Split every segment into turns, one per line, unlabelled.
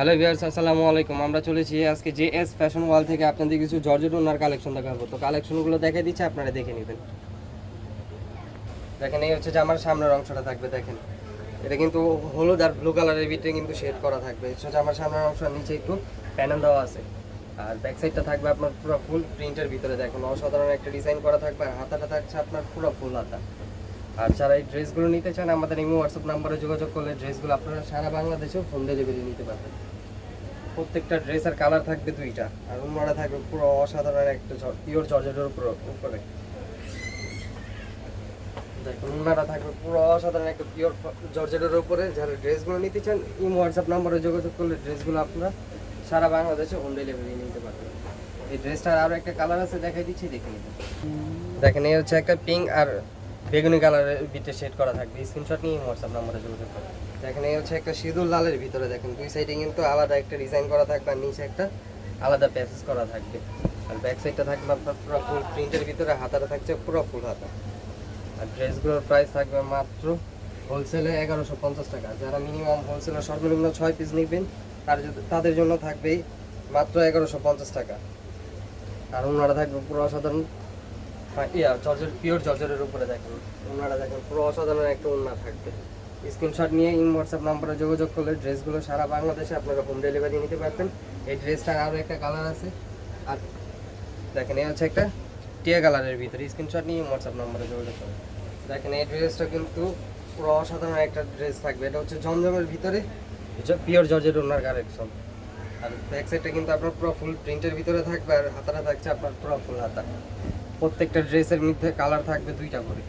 Hello viewers, আসসালামু আলাইকুম। আমরা চলেছি আজকে জে এস ফ্যাশন ওয়াল থেকে আপনাদের কিছু জর্জেট ওনার কালেকশন দেখাবো। তো কালেকশনগুলো দেখে দিচ্ছে, আপনারা দেখে নেবেন। দেখেন, এই হচ্ছে যে আমার সামনের অংশটা থাকবে, দেখেন। এটা কিন্তু হলুদ আর ব্লু কালারের ভিতরে কিন্তু শেড করা থাকবে। হচ্ছে আমার সামনের অংশ, নিচে একটু প্যানেল দেওয়া আছে। আর ব্যাক সাইডটা থাকবে আপনার পুরো ফুল প্রিন্টের ভিতরে, দেখুন। অসাধারণ একটা ডিজাইন করা থাকবে, আর হাতাটা থাকছে আপনার পুরো ফুল হাতা। আর যারা এই ড্রেসগুলো নিতে চান, আমাদের ইমো হোয়াটসঅ্যাপ নাম্বারে যোগাযোগ করলে ড্রেসগুলো আপনারা সারা বাংলাদেশেও ফোন ডেলিভারি নিতে পারবেন। প্রত্যেকটা ড্রেস আর কালার থাকবে দুইটা, আর উন্মারা থাকবে পুরো অসাধারণ একটা পিওর জর্জেটের উপর, উপরে। দেখুন উন্নারা থাকবে পুরো অসাধারণ একটা পিওর জর্জেটের উপরে। যারা ড্রেসগুলো নিতে চান, ইমো হোয়াটসঅ্যাপ নাম্বারে যোগাযোগ করলে ড্রেসগুলো আপনারা সারা বাংলাদেশে হোম ডেলিভারি নিতে পারবেন। এই ড্রেসটার আরও একটা কালার আছে, দেখাই দিচ্ছি, দেখে নিবেন দেখেন, এই হচ্ছে একটা পিঙ্ক আর বেগুনি কালারের ভিতরে শেড করা থাকবে। স্ক্রিনশট নিয়ে হোয়াটসঅ্যাপ নাম্বারে যোগাযোগ করুন। দেখেন, এই হচ্ছে একটা সিঁদুর লালের ভিতরে, দেখেন, দুই সাইডে কিন্তু আলাদা একটা ডিজাইন করা থাকবে আর নিচে একটা আলাদা প্যাসেজ করা থাকবে। আর ব্যাক সাইডটা থাকবে আপনার পুরো ফুল প্রিন্টের ভিতরে, হাতাটা থাকছে পুরো ফুল হাতা। আর ড্রেসগুলোর প্রাইস থাকবে মাত্র হোলসেলে এগারোশো পঞ্চাশ টাকা। যারা মিনিমাম হোলসেলে সর্বনিম্ন ছয় পিস নিবেন, তার তাদের জন্য থাকবে মাত্র এগারোশো পঞ্চাশ টাকা। আর ওনারা থাকবে পুরো অসাধারণ ইয়া জর্জের পিওর জর্জের উপরে দেখেন। ওনারা দেখেন, পুরো অসাধারণ একটা ওনা থাকবে। স্ক্রিনশট নিয়ে ইন হোয়াটসঅ্যাপ নাম্বারে যোগাযোগ করলে ড্রেসগুলো সারা বাংলাদেশে আপনারা হোম ডেলিভারি নিতে পারবেন। এই ড্রেসটার আরও একটা কালার আছে। আর দেখেন, এই হচ্ছে একটা টিয়া কালারের ভিতরে। স্ক্রিনশট নিয়ে হোয়াটসঅ্যাপ নাম্বারে যোগাযোগ দেখেন, এই ড্রেসটা কিন্তু পুরো অসাধারণ একটা ড্রেস থাকবে। এটা হচ্ছে জমজমের ভিতরে। পিওর জর্জের ওনার কালেকশন আর ব্যাক সাইডটা কিন্তু আপনার পুরো ফুল প্রিন্টের ভিতরে থাকবে। আর হাতাটা থাকছে আপনার পুরো ফুল হাতা। প্রত্যেকটা ড্রেসের মধ্যে কালার থাকবে দুইটা করে।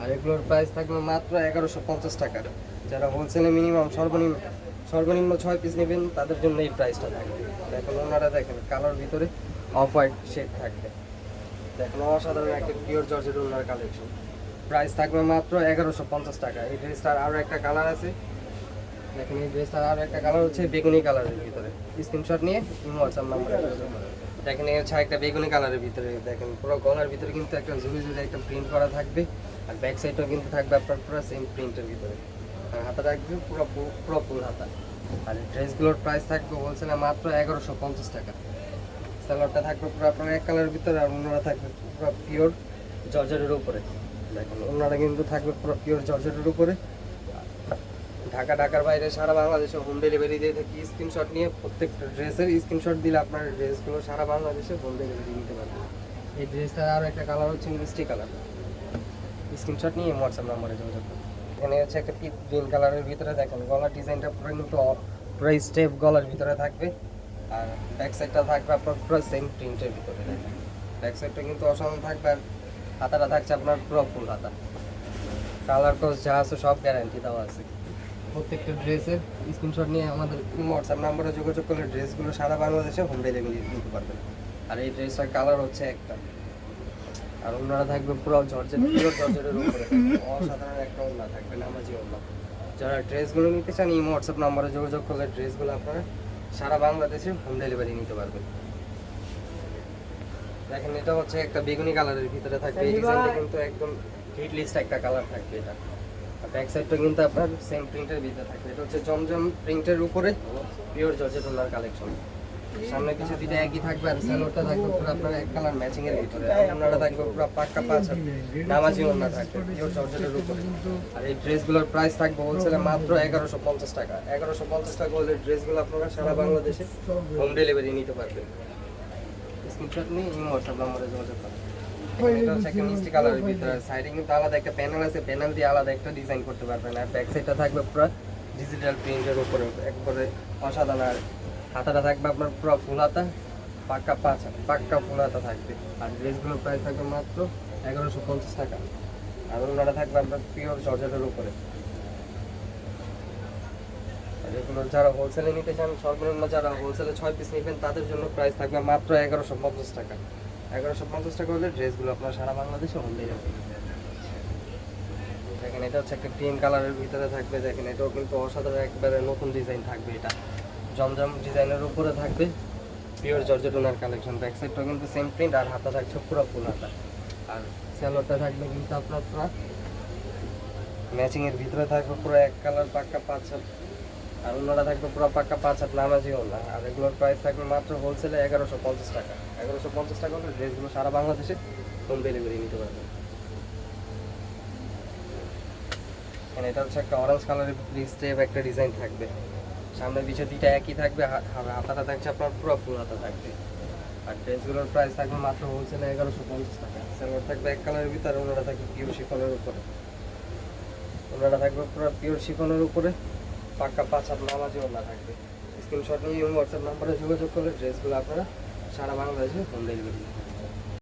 আর এগুলোর প্রাইস থাকবে মাত্র এগারোশো পঞ্চাশ টাকা। যারা হোলসেলে মিনিমাম সর্বনিম্ন সর্বনিম্ন ছয় পিস নেবেন, তাদের জন্য এই প্রাইসটা থাকবে। দেখুন ওনারা দেখেন কালার ভিতরে অফ হোয়াইট শেড থাকবে। দেখুন অসাধারণ একটা পিওর জর্জের ওনার কালেকশন প্রাইস থাকবে মাত্র এগারোশো পঞ্চাশ টাকা। এই ড্রেসটার আরও একটা কালার আছে। দেখেন, এই ড্রেসটার আরও একটা কালার হচ্ছে বেগুনি কালারের ভিতরে। স্ক্রিনশট নিয়ে হোয়াটসঅ্যাপ নাম্বারে দেখেন হচ্ছে একটা বেগুনি কালারের ভিতরে, দেখেন, পুরো গলার ভিতরে কিন্তু একটা ঝুড়ি ঝুড়ি একটা প্রিন্ট করা থাকবে। আর ব্যাক সাইডটাও কিন্তু থাকবে আপনার পুরো সেম প্রিন্টের ভিতরে। আর হাতা থাকবে পুরো পুরো ফুল হাতা। আর ড্রেসগুলোর প্রাইস থাকবে হোলসেলে মাত্র এগারোশো পঞ্চাশ টাকা। স্যালোয়ারটা থাকবে পুরো আপনার এক কালারের ভিতরে আর অন্যরা থাকবে পুরো পিওর জর্জেটের উপরে। দেখেন, অন্যরা কিন্তু থাকবে পুরো পিওর জর্জেটের উপরে। ঢাকা, ঢাকার বাইরে সারা বাংলাদেশে হোম ডেলিভারি দিয়ে থাকি। স্ক্রিনশট নিয়ে প্রত্যেকটা ড্রেসের স্ক্রিনশট দিলে আপনার ড্রেসগুলো সারা বাংলাদেশে হোম ডেলিভারি নিতে পারবেন এই ড্রেসটার আরও একটা কালার হচ্ছে মিষ্টি কালার স্ক্রিনশট নিয়ে হোয়াটসঅ্যাপ নাম্বারে যোগাযোগ করুন। এখানে হচ্ছে একটা পিট গ্রিন কালারের ভিতরে দেখেন, গলার ডিজাইনটা পুরো কিন্তু পুরো স্টেপ গলার ভিতরে থাকবে। আর ব্যাক সাইডটা থাকবে আপনার পুরো সেম প্রিন্টের ভিতরে দেখেন। ব্যাক সাইডটা কিন্তু অসাধারণ থাকবে আর হাতাটা থাকছে আপনার পুরো ফুল হাতা। কালার কোর্স যা আছে সব গ্যারান্টি দেওয়া আছে। প্রত্যেকটা ড্রেসের স্ক্রিনশট নিয়ে আমাদের হোয়াটসঅ্যাপ নাম্বারে যোগাযোগ করলে ড্রেসগুলো সারা বাংলাদেশে হোম ডেলিভারি দিতে পারবেন। আর এই ড্রেসটার কালার হচ্ছে একটা। আর ওনারা থাকবে পুরো জর্জেট পিওর জর্জেটের উপরে। অসাধারণ একটা ওনা থাকবে নামাজি ওনা যারা ড্রেসগুলো নিতে চান এই হোয়াটসঅ্যাপ নাম্বারে যোগাযোগ করলে ড্রেসগুলো আপনারা সারা বাংলাদেশে হোম ডেলিভারি নিতে পারবেন। দেখেন এটা হচ্ছে একটা বেগুনি কালারের ভিতরে থাকবে। এই ডিজাইনটা কিন্তু একদম হিট লিস্ট একটা কালার থাকবে এটা। ব্যাক সাইডটা কিন্তু আপনার সেম প্রিন্টের ভিতরে থাকবে। এটা হচ্ছে জমজম প্রিন্টের উপরে পিওর জর্জেট ওনার কালেকশন সামনে কিছু দুইটা একই থাকবে আর স্যালোডটা থাকবে পুরো আপনার এক কালার ম্যাচিং এর ভিতরে। আর ওনারা থাকবে পুরো পাক্কা পাঁচ নামাজি ওনা থাকবে পিওর জর্জেটের উপরে। আর এই ড্রেসগুলোর প্রাইস থাকবে হোলসেলে মাত্র এগারোশো পঞ্চাশ টাকা। এগারোশো পঞ্চাশ টাকা হলে ড্রেসগুলো আপনারা সারা বাংলাদেশে হোম ডেলিভারি নিতে পারবেন। স্ক্রিনশট নিয়ে হোয়াটসঅ্যাপ নম্বরে যোগাযোগ করুন। এটা হচ্ছে একটা মিষ্টি কালারের ভিতরে সাইডে কিন্তু আলাদা একটা প্যানেল আছে প্যানেল দিয়ে আলাদা একটা ডিজাইন করতে পারবেন। আর ব্যাক সাইডটা থাকবে পুরো ডিজিটাল প্রিন্টের উপরে একবারে অসাধারণ। আর হাতাটা থাকবে আপনার পুরো ফুল হাতা পাক্কা পাঁচ পাক্কা ফুল হাতা থাকবে। আর ড্রেসগুলোর প্রাইস থাকবে মাত্র এগারোশো পঞ্চাশ টাকা। আর ওনারা থাকবে আপনার পিওর জর্জেটের উপরে। এগুলো যারা হোলসেলে নিতে চান সর্বনিম্ন যারা হোলসেলে ছয় পিস নেবেন তাদের জন্য প্রাইস থাকবে মাত্র এগারোশো পঞ্চাশ টাকা। এগারোশো পঞ্চাশ টাকা হলে ড্রেসগুলো আপনার সারা বাংলাদেশে হোম ডেলিভারি দেখেন, এটা হচ্ছে একটা ক্রিম কালারের ভিতরে থাকবে। দেখেন, এটাও কিন্তু অসাধারণ একবারে নতুন ডিজাইন থাকবে এটা। জমজম ডিজাইনের উপরে থাকবে। পিওর জর্জেট ওনার কালেকশন ব্যাক সাইডটাও কিন্তু সেম প্রিন্ট আর হাতা থাকছে পুরো ফুল আর স্যালোডটা থাকবে কিন্তু আপনার পুরো ম্যাচিং ভিতরে থাকবে পুরো এক কালার পাক্কা পাঁচ আর অন্যটা থাকবে পুরো পাক্কা পাঁচ হাত নামাজি ওনা আর এগুলোর প্রাইস থাকবে মাত্র হোলসেলে এগারোশো পঞ্চাশ টাকা। এগারোশো পঞ্চাশ টাকা হলে ড্রেসগুলো সারা বাংলাদেশে হোম ডেলিভারি নিতে পারবেন মানে এটা হচ্ছে একটা অরেঞ্জ কালারের স্টেপ একটা ডিজাইন থাকবে। সামনে পিছে দুইটা একই থাকবে হাতাটা থাকছে আপনার পুরো ফুল হাতা থাকবে। আর ড্রেসগুলোর প্রাইস থাকবে মাত্র হোলসেলে এগারোশো পঞ্চাশ টাকা। সালোয়ার থাকবে এক কালারের ভিতরে ওনারা থাকবে পিওর শিফনের উপরে। ওনারা থাকবে পুরো পিওর শিফনের উপরে। পাক্কা পাঁচ হাত নামাজি ওনা থাকবে। স্ক্রিনশট নিয়ে হোয়াটসঅ্যাপ নাম্বারে যোগাযোগ করলে ড্রেসগুলো আপনারা সারা বাংলাদেশে হোম ডেলিভারি